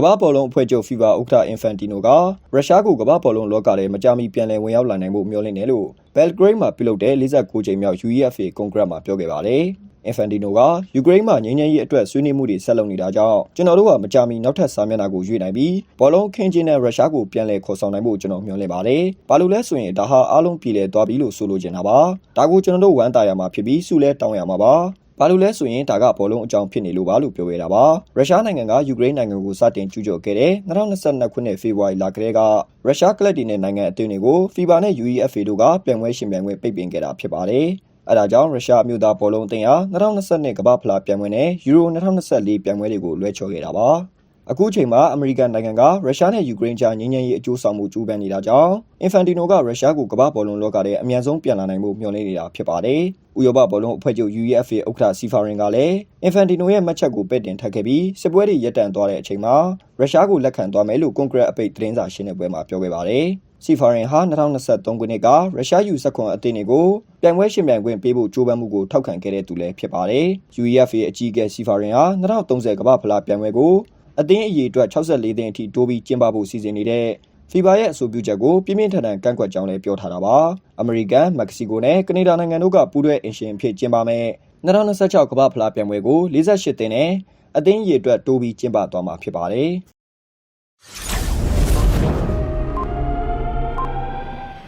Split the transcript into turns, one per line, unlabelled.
ကမ္ဘာဘောလုံးအဖွဲ့ချုပ် FIFA ဥက္ကဋ္ဌအင်ဖန်တီနိုကရုရှားကိုကမ္ဘာဘောလုံးလောကထဲမကြာမီပြန်လည်ဝင်ရောက်လာနိုင်ဖို့မျှော်လင့်တယ်လို့ဘယ်လ်ဂရိတ်မှာပြုလုပ်တဲ့49ကြိမ်မြောက် UEFA ကွန်ဂရက်မှာပြောခဲ့ပါတယ်။အင်ဖန်တီနိုကယူကရိန်းမှာငြိမ်းချမ်းရေးအတွက်ဆွေးနွေးမှုတွေဆက်လုပ်နေတာကြောင့်ကျွန်တော်တို့ကမကြာမီနောက်ထပ်စာမျက်နှာကိုရွေးနိုင်ပြီးဘောလုံးခင်းချင်းနဲ့ရုရှားကိုပြန်လည်ခေါ်ဆောင်နိုင်ဖို့ကျွန်တော်မျှော်လင့်ပါတယ်။ဘာလို့လဲဆိုရင်ဒါဟာအားလုံးပြည်လည်သွားပြီလို့ဆိုလိုချင်တာပါ။ဒါကိုကျွန်တော်တို့ဝမ်းသာရမှာဖြစ်ပြီးစုလဲတောင်းရမှာပါ။ ဘာလို့လဲဆိုရင်ဒါကဘောလုံးအကြောင်းဖြစ်နေလို့ပါလို့ပြောခဲ့တာပါရုရှားနိုင်ငံကယူကရိန်းနိုင်ငံကိုစတင်ကျူးကျော်ခဲ့တဲ့2022ခုနှစ်ဖေဖော်ဝါရီလကတည်းကရုရှားကလပ်တီနဲ့နိုင်ငံအသင်းတွေကို FIBA နဲ့ UEFA တို့ကပြန်ပွဲရှင်ပြန်ပွဲပိတ်ပင်ခဲ့တာဖြစ်ပါတယ်အဲဒါကြောင့်ရုရှားအမျိုးသားဘောလုံးအသင်းဟာ2022ကမ္ဘာဖလားပြန်ပွဲနဲ့ယူရို2024ပြန်ပွဲတွေကိုလွှဲချော်ခဲ့တာပါ အခုချိန်မှာအမေရိကန်နိုင်ငံကရုရှားနဲ့ယူကရိန်းကြားငြိမ်းချမ်းရေးအကျိုးဆောင်မှုကြိုးပမ်းနေတာကြောင့်အင်ဖန်တီနိုကရုရှားကိုကမ္ဘာဘောလုံးလောကထဲအမြန်ဆုံးပြန်လာနိုင်မှုမျှော်လင့်နေတာဖြစ်ပါတယ်။ဥရောပဘောလုံးအဖွဲ့ချုပ် UEFA ဥက္ကဋ္ဌစီဖာရင်ကလည်းအင်ဖန်တီနိုရဲ့မှတ်ချက်ကိုပယ်တင်ထပ်ခဲ့ပြီးစစ်ပွဲတွေရပ်တန့်သွားတဲ့အချိန်မှာရုရှားကိုလက်ခံသွားမယ်လို့ကွန်ဂရက်အပိတ်သတင်းစာရှင်းလင်းပွဲမှာပြောခဲ့ပါတယ်။စီဖာရင်ဟာ2023ခုနှစ်ကရုရှားယူဆက်ခွန်အသင်းတွေကိုပြိုင်ပွဲရှင်ပြိုင်ခွင့်ပေးဖို့ကြိုးပမ်းမှုကိုထောက်ခံခဲ့တဲ့သူလည်းဖြစ်ပါတယ်။ UEFA အကြီးအကဲစီဖာရင်ဟာ2030ကမ္ဘာဖလားပြိုင်ပွဲကို အသင်းအရေးအတွက်64သင်းအထိတိုးပြီးကျင်းပဖို့စီစဉ်နေတဲ့ FIBA ရဲ့အဆိုပြုချက်ကိုပြင်းပြင်းထန်ထန်ကန့်ကွက်ကြောင်းလည်းပြောထားတာပါ။အမေရိကန်၊မက္ကဆီကိုနဲ့ကနေဒါနိုင်ငံတို့ကပူးတွဲအင်ရှင်အဖြစ်ကျင်းပမဲ့2026ကမ္ဘာဖလားပြိုင်ပွဲကို48သင်းနဲ့အသင်းအရေးအတွက်တိုးပြီးကျင်းပသွားမှာဖြစ်ပါတယ်။